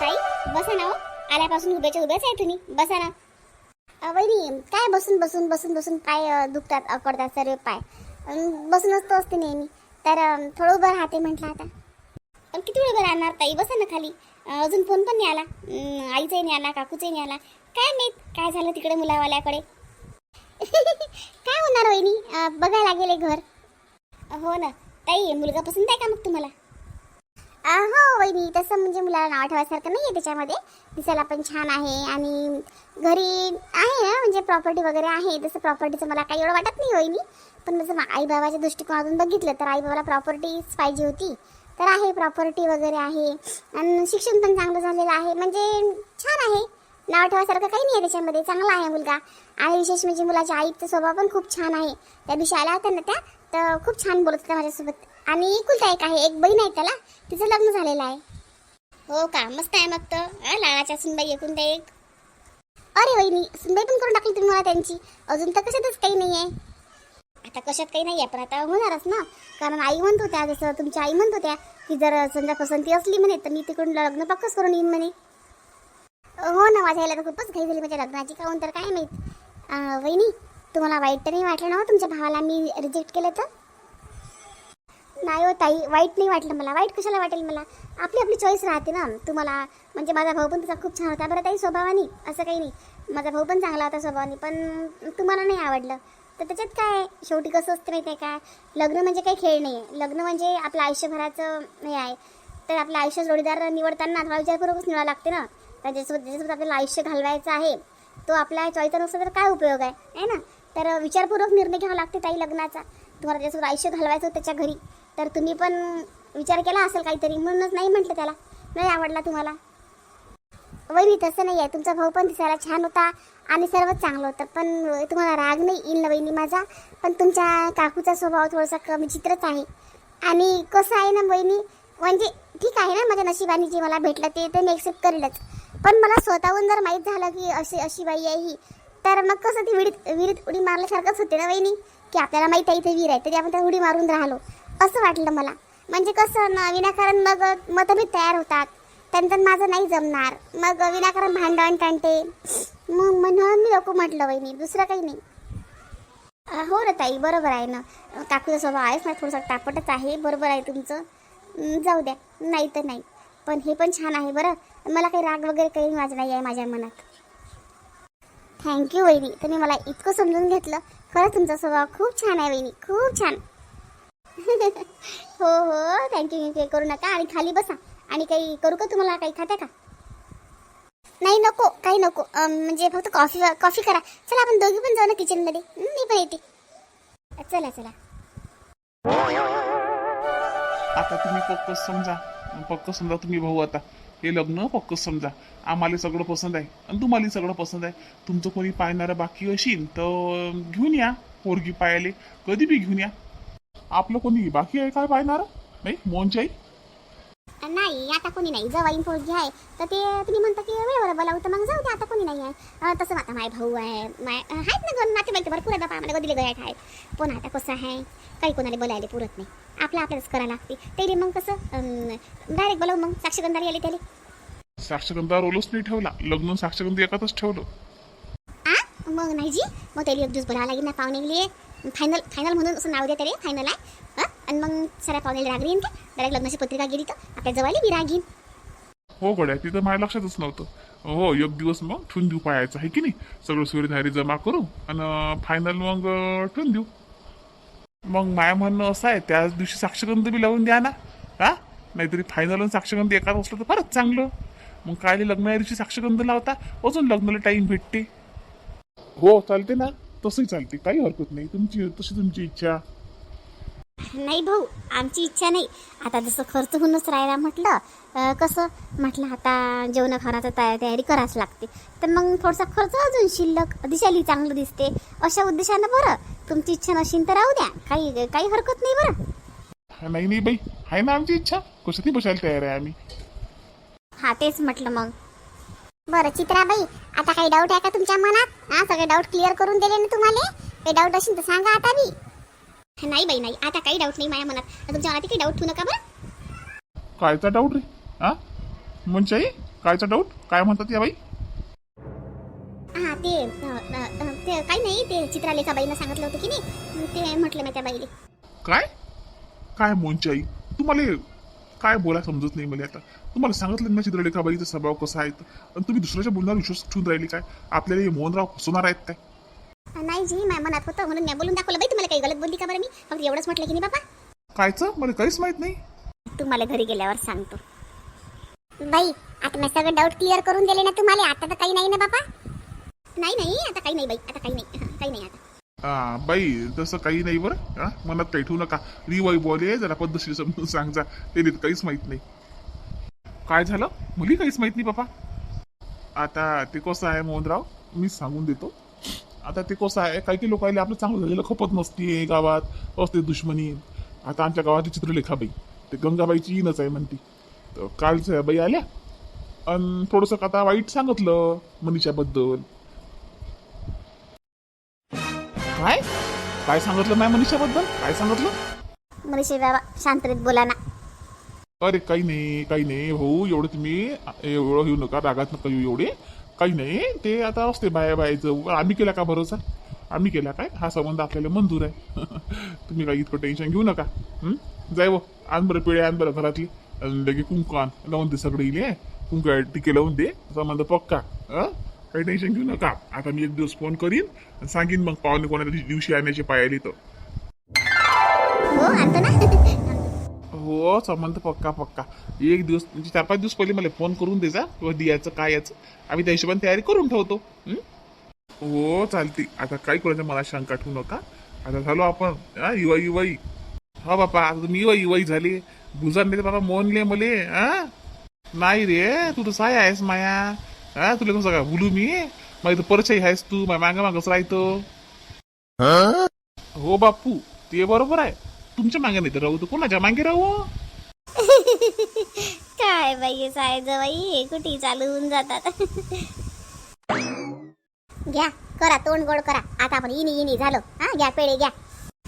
ताई बसा ना हो. आल्यापासून उभ्याच्या उभ्याच आहे तुम्ही. बसा ना. अ, वहिनी काय बसून बसून बसून बसून पाय दुखतात अकडतात सर्व पाय. बसूनच तो असते नेहमी. तर थोडं उभं राहते म्हटलं आता. पण किती वेळ उभं राहणार ताई? बसा ना खाली. अजून फोन पण नाही आला. आईचाही नाही आला काकूचाही नाही आला. काय माहीत काय झालं तिकडे मुलावाल्याकडे? काय होणार वहिनी? बघायला गेले घर. हो ना. ताई मुलगा पसंत आहे का मग तुम्हाला? हो वहिनी तसं म्हणजे मुलाला नाव ठेवायसारखं नाही आहे त्याच्यामध्ये. दिसायला पण छान आहे आणि घरी आहे ना म्हणजे प्रॉपर्टी वगैरे आहे. तसं प्रॉपर्टीचं मला काही एवढं वाटत नाही वहिनी. पण जसं आईबाबाच्या दृष्टिकोनातून बघितलं तर आईबाबाला प्रॉपर्टीच पाहिजे होती. तर आहे प्रॉपर्टी वगैरे आहे. आणि शिक्षण पण चांगलं झालेलं आहे. म्हणजे छान आहे. नाव ठेवायसारखं काही नाही आहे त्याच्यामध्ये. चांगला आहे मुलगा. आणि विशेष म्हणजे मुलाच्या आईचा स्वभाव पण खूप छान आहे. त्या दिवशी आल्या होत्या ना त्या तर खूप छान बोलत होत्या माझ्यासोबत. आणि एकुलता एक आहे. एक बहीण आहे त्याला. तिचं लग्न झालेलं आहे. हो का? मस्त आहे मग तर. अं, लाडाच्या सुनबाई एकूण ते एक. अरे वहिनी सुनबाई पण करून टाकली तुम्ही मला त्यांची. अजून तर कशातच काही नाही आहे. आता कशात काही नाही आहे पण आता होणारच ना. कारण आई म्हणत होत्या जसं तुमच्या आई म्हणत होत्या की जर समजा पसंती असली म्हणे तर मी तिकडून लग्न पक्कच करून येईन म्हणे. हो ना माझ्या आईला तर खूपच घाई झाली माझ्या लग्नाची. काहून तर काय माहीत. वहिनी तुम्हाला वाईट तर नाही वाटलं ना हो? तुमच्या भावाला मी रिजेक्ट केलं तर? नाही हो ताई वाईट नाही वाटलं मला. वाईट कशाला वाटेल मला? आपली आपली चॉईस राहते ना. तुम्हाला म्हणजे माझा भाऊ पण तुझा खूप छान होता. बरं ताई स्वभावाने? असं काही नाही. माझा भाऊ पण चांगला होता स्वभावाने पण तुम्हाला नाही आवडलं. तर त्याच्यात काय शेवटी कसं असतं माहिती आहे का? लग्न म्हणजे काही खेळ नाही आहे लग्न म्हणजे आपलं आयुष्यभराचं हे आहे. तर आपलं आयुष्य जोडीदार निवडताना थोडा विचारपूर्वकच निवडावं लागते ना. त्याच्यासोबत ज्याच्यासोबत आपल्याला आयुष्य घालवायचं आहे तो आपल्या चॉईसचा नसला तर काय उपयोग आहे? है ना? तर विचारपूर्वक निर्णय घ्यावा लागते ताई लग्नाचा. तुम्हाला त्याच्यासोबत आयुष्य घालवायचं त्याच्या घरी. तर तुम्ही पण विचार केला असेल काहीतरी म्हणूनच नाही म्हटलं त्याला. नाही आवडला तुम्हाला. वहिनी तसं नाही आहे तुमचा भाऊ पण दिसायला छान होता आणि सर्वच चांगलं होतं. पण तुम्हाला राग नाही येईल ना वहिनी माझा? पण तुमच्या काकूचा स्वभाव थोडासा कमी चित्रच आहे. आणि कसं आहे ना वहिनी म्हणजे ठीक आहे ना माझ्या नशिबाने जे मला भेटलं ते तर मी एक्सेप्ट करेलच. पण मला स्वतःहून जर माहीत झालं की अशी अशी बाई आहे ही तर मग कसं ती विहिरीत विहिरीत उडी मारल्यासारखंच होते ना वहिनी? की आपल्याला माहीत आहे इथे विहीर आहे तरी आपण त्या उडी मारून राहिलो. असं वाटलं मला. म्हणजे कसं ना विनाकारण मग मतभेद तयार होतात. त्यांचं माझं नाही जमणार. मग विनाकारण भांडण टांडते मग म्हणून मी नको म्हटलं वहिनी दुसरं काही नाही. हो रे ताई बरोबर आहे ना. काकूचा स्वभाव आहेच ना थोडंसं टापटच आहे. बरोबर आहे तुमचं. जाऊ द्या. नाही तर नाही. पण हे पण छान आहे बरं. मला काही राग वगैरे काही माझं नाही आहे माझ्या मनात. थँक्यू वहिनी. तुम्ही मला इतकं समजून घेतलं. खरंच तुमचा स्वभाव खूप छान आहे वहिनी. खूप छान. हो हो. थँक्यू थँक्यू करू नका. आणि खाली बसा. आणि काही करू का तुम्हाला? काही खाता का? नाही नको. काही नको. म्हणजे फक्त कॉफी कॉफी करा. चला आपण दोघी पण जाऊ ना किचनमध्ये मी पण येते. चला चला. आता तुम्ही पक्क समजा. पक्क समजा तुम्ही भाऊ आता. हे लग्न पक्क समजा. आम्हाला सगळं पसंत आहे. आणि तुम्हाला सगळं पसंत आहे. तुमचं कोणी पाहणारं बाकी असेल तर घेऊन या. पोरगी पायाले कधी बी घेऊन या. आपलं कोणी बाकी आहे काय पाहणार? नाही मोहनची आई? नाही आता कोणी नाही. जवाईन पोरगी आहे तर ते तुम्ही म्हणता की वेळेवर बोलावं तर मग जाऊ दे आता कोणी नाही आहे. तसं आता माय भाऊ आहे. माय आहेत ना दोन नातेवाईक तर भरपूर आहे बापा आम्हाला गदिले गयाट आहे पण आता कसं आहे? काही कोणाला बोलायला पुरत नाही. आपलं आपल्यालाच करायला लागते. ते मग कसं? डायरेक्ट बोलावं मग. साक्षगंधारी आले त्याला. साक्षगंधा रोलच नाही ठेवला. लग्न साक्षगंध एकातच ठेवलं. आ? मग नाही जी. मग त्याला एक दिवस बोलावं लागेल ना पाहुणे गेले फायनल फायनल म्हणून असं नाव देते रे फायनल आहे. हां? आणि मग सगळ्या पाहुण्याला राग येईन का? डायरेक्ट लग्नाची पत्रिका गेली तर आपल्या जवळ बी राग येईन हो गड्या तिथं माझ्या लक्षातच नव्हतं. हो एक दिवस मग ठेवून देऊ पाहायचं आहे की नाही? सगळं सूर्यधारी जमा करू आणि फायनल मग ठेवून देऊ. मग माया म्हणणं असं आहे त्याच दिवशी साक्षगंध बी लावून द्या ना. हा? नाहीतरी फायनल आणि साक्षगंध एकाच असलं तर फारच चांगलं. मग काय लग्न या दिवशी साक्षगंध लावता? अजून लग्नाला टाईम भेटते. हो चालते ना. तसंही चालते. काही हरकत नाही. तुमची तशी तुमची इच्छा. नाही भाऊ आमची इच्छा नाही. आता जसं खर्च होऊनच राहायला म्हटलं अं, कसं? म्हटलं आता जेवण खाण्याचं तया तयारी करावंच लागते. तर मग थोडासा खर्च अजून शिल्लक. दिसायला चांगलं दिसते. अशा उद्देशानं बरं. तुमची इच्छा नशील तर राहू द्या. काही काही हरकत नाही बरं. हा, नाही नाही बाई. आहे ना आमची इच्छा? कशातही बसायला तयार आहे आम्ही. हा तेच म्हटलं मग. बरं चित्राबाई आता काही डाऊट आहे का तुमच्या मनात? हा सगळे डाऊट क्लिअर करून दिले ना तुम्हाला? काही डाऊट असेल तर सांगा आता बी नाही बाई नाही आता काही डाऊट नाही माझ्या मनात. तुमच्या मनात काही डाऊट ठेवू नका बरं. कायचा डाऊट रे? हा? म्हणजे कायचा डाऊट काय म्हणतात या बाई? हा ते काही नाही ते चित्रालेखाबाईनं सांगितलं होतं की नाही? ते म्हटलं मी त्या बाईले. काय? काय मोंचाई तुम्हाला काय बोला समजत नाही मला आता. तुम्हाला सांगितलं ना चित्रलेखाबाईचा स्वभाव कसा आहे. आणि तुम्ही दुसऱ्याच्या बोलण्यावर विश्वास ठेवून राहिली काय? आपल्याला हे मोहनराव फसवणार आहेत काय? नाही जी माझ्या मनात होतं म्हणून मी बोलून दाखवलं. बाई तुम्हाला काही गलत बोलली का बरं मी? फक्त एवढंच म्हटलं की नाही बाबा. कायचं? मला काहीच माहीत नाही. तुम्हाला घरी गेल्यावर सांगतो. बाई आता मी सगळं डाऊट क्लिअर करून दिले ना तुम्हाला. आता तर काही नाही ना बाबा. नाही नाही आता काही नाही बाई. आता काही नाही. हा, काही नाही आता. हा बाई तसं काही नाही बरं. हा मनात काही ठेवू नका. रिवाई बोले जरा पद्धतशीर समजून सांगजा. ते काहीच माहीत नाही. काय झालं? मुली काहीच माहीत नाही बाबा आता ते कसं आहे मोहनराव मी सांगून देतो. आता ते कसं आहे काही काही लोकांना आपलं चांगलं झालेलं खपत नसते गावात असते दुश्मनी. आता आमच्या गावातली चित्रलेखाबाई ते गंगाबाईची येणच आहे म्हणती. तर कालच्या बाई आल्या. आणि थोडंसं आता वाईट सांगितलं मनीषाबद्दल. काय? काय सांगितलं नाही मनीषाबद्दल? काय सांगितलं? मनीषे बाबा शांततेत बोला ना. अरे काही नाही काही नाही भाऊ एवढं तुम्ही एवढं घेऊ नका रागात नका येऊ एवढे. काही नाही ते आता असते बाया बायाचं. आम्ही केला का भरोसा? आम्ही केला काय? हा संबंध आपल्याला मंजूर आहे. तुम्ही काही इतकं टेन्शन घेऊ नका. जाय वो आण बरं पिढे आण बरं घरातली. लगे कुंकू आण. लावून दे सगळे इले. कुंकू टिके लावून दे. संबंध पक्का. काही टेन्शन घेऊ नका. आता मी एक दिवस फोन करीन सांगीन मग पाहुणे कोणाच्या दिवशी आणायचे पायाली हो, तर हो संबंध पक्का पक्का. एक दिवस म्हणजे चार पाच दिवस पहिले मला फोन करून द्यायचा किंवा द्यायचं काय याचं. आम्ही त्या हिशोबाने तयारी करून ठेवतो. हं? चालते आता काही कोणाच्या मला शंका ठेवू नका. आता झालो आपण हा इवाई इवाई. हा बापा आता तुम्ही इवाई इवाई झाली. बुजारले तर बाबा मोनले मले हा? नाही रे तू तर साय आहेस माया. हा तुला कसं काय बोलू मी. माझी तर परिचय आहेस तू माझ्या मागं मागच राहतो. हो बापू ते बरोबर आहे. तुमच्या मागे नाही तर राहू तू कोणाच्या मागे राहू? काय बाई साय बाई कुठे चालवून जातात? घ्या करा तोंड गोड करा. आता आपण इनी इनी झालो. हा घ्या पेढे घ्या.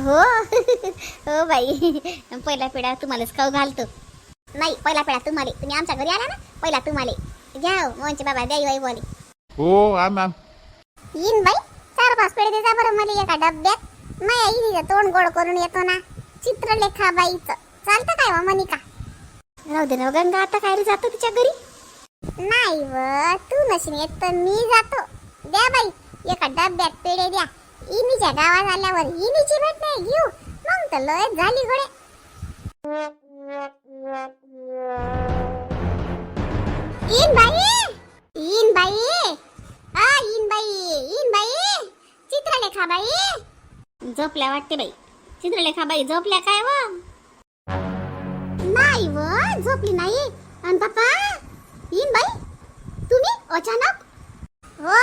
हो हो बाई. पहिला पेढा तुम्हालाच खाऊ घालतो. नाही पहिला पेढा तुम्हाला. तुम्ही आमच्या घरी आला ना पहिला तुम्हाला. घ्या हो, मोहनचे बाबा द्याई बाई बोले. हो आण आण येईन बाई चार पाच पेढे देता बरं मला एका डब्यात. माया इनीचं तोंड गोड करून येतो ना. चित्रलेखा बाईचं चालतं काय वा मनिका? राहू दे ना गंगा आता काय रे जातो तिच्या घरी? नाही व तू नशीन येत तर मी जातो. द्या बाई एका डब्यात पेढे द्या. इनीच्या गावात आल्यावर इनीची भेट नाही घेऊ. मग तर लय झाली गडे in by! In by! A in by in by! Chitralekha बाई झोपल्या वाटते बाई. चित्रलेखा झोपल्या काय व? नाही व झोपली नाही आणि पप्पा इन बाई. तुम्ही अचानक? हो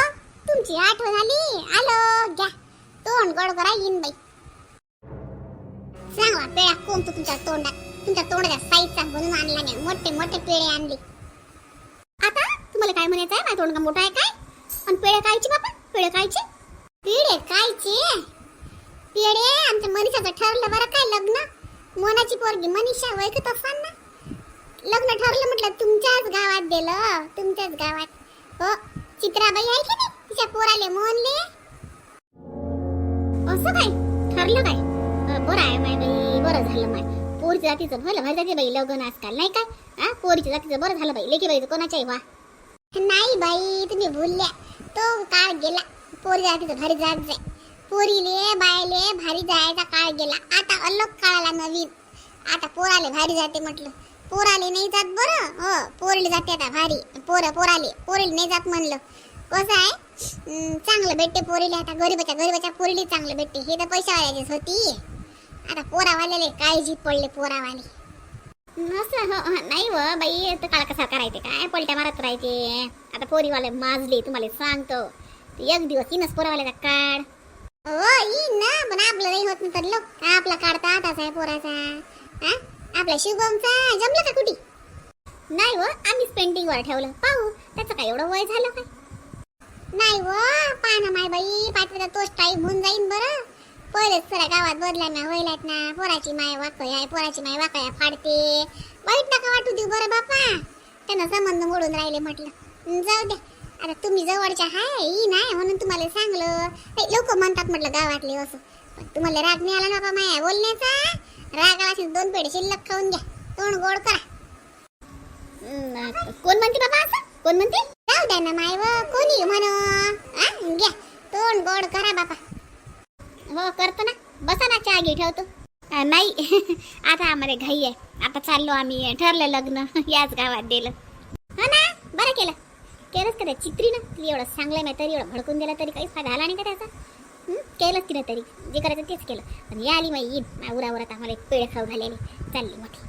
तुमची आठवण आली. आलो घ्या. तोंड गोड करा इन बाई. सांगा पेळा कोणतो तुमच्या तोंडात? तुमच्या तोंडाच्या साईजचा म्हणून आणला नाही. मोठे मोठे पेळे आणले. आता तुम्हाला काय म्हणायचं आहे माझं तोंड का मोठा आहे काय? आणि पेळे कायचे बाबा पेळे कायचे? पेढे कायचे? पेढे आमच्या मनीषाचं ठरलं बरं काय लग्न? मोनाची पोरगी मनीषा वैकत असाल ना? लग्न ठरलं म्हटलं तुमच्याच गावात दिलं तुमच्याच गावात. हो चित्राबाई आहे की नाही? तिच्या पोराले मोनले असं काय? ठरलं काय? बरं आहे माय बाई बरं झालं माय. पोरीच्या जातीचं भलं भाई जाते बाई लग्न आजकाल नाही काय? हा पोरीच्या जातीचं बरं झालं बाई लेकी बाई कोणाच्याही वा नाही बाई तुम्ही भुलल्या. तो काळ गेला पोरी जातीचं भारी जात जाय. पोरीले बायले भारी जायचा काळ गेला. आता अलग काळाला नवीन. आता पोराले भारी जाते म्हटलं. पोराले नाही जात बरं? हो पोरले जाते आता भारी. पोर पोराले पोरीले नाही जात म्हणलं. कसं आहे? चांगलं भेटते पोरीले. आता गरीबाच्या गरीबाच्या पोरीले चांगलं भेटते. हे तर पैशावाल्याचीच होती. आता पोरावाल्याले काळजी पडले पोरावाले? नसलं हो हो, नाही व बाई तर काळ कसा करायचे काय? पलट्या मारत राहायचे. आता पोरीवाले माजले तुम्हाला सांगतो. एक दिवस येईनच पोरावाल्याचा काढ हो येईन ना पण आपलं नाही होत ना लोक आपला काढता आताच आहे पोराचा. हा? आपल्या शिवभमचा जमलं का कुठे? नाही व आम्हीच पेंटिंग वर ठेवलं. पाहू त्याचं काय एवढं वय झालं काय? नाही हो, व पाना ना माय बाई पाठवायचा तोच टाईम होऊन जाईन बरं. पहिलेच सरा गावात बदला ना होईलात ना. पोराची माय वाकय आहे पोराची माय वाकया फाडते. वाईट नका वाटू देऊ बरं बापा. त्यांना संबंध मोडून राहिले म्हटलं. जाऊ द्या. आता तुम्ही जवळच्या हाय ही नाही म्हणून तुम्हाला सांगलं. लोक म्हणतात म्हटलं गावातले असं. पण तुम्हाला राग नाही आला ना बाबा माया बोलण्याचा? राग आला असेल दोन पेढे शिल्लक खाऊन घ्या. तोंड गोड करा. कोण म्हणते बाबा असं? कोण म्हणते? जाऊ द्या ना माय व कोणी म्हण? घ्या. तोंड गोड करा बाबा हो करतो ना. बसा ना चहा घे ठेवतो. नाही. आता आम्हाला घाई आहे. आता चाललो आम्ही ठरलं लग्न. याच गावात दिलं. केलंच का त्या चित्री ना एवढं सांगलं नाही तरी एवढं भडकून दिला तरी काही फायदा आला नाही का त्याचा? हं? केलंच तिनं तरी. जे करायचं तेच केलं. पण या आली माई येईन. उरावरात आम्हाला एक पेळ खाऊ घालेली. चालली मोठी.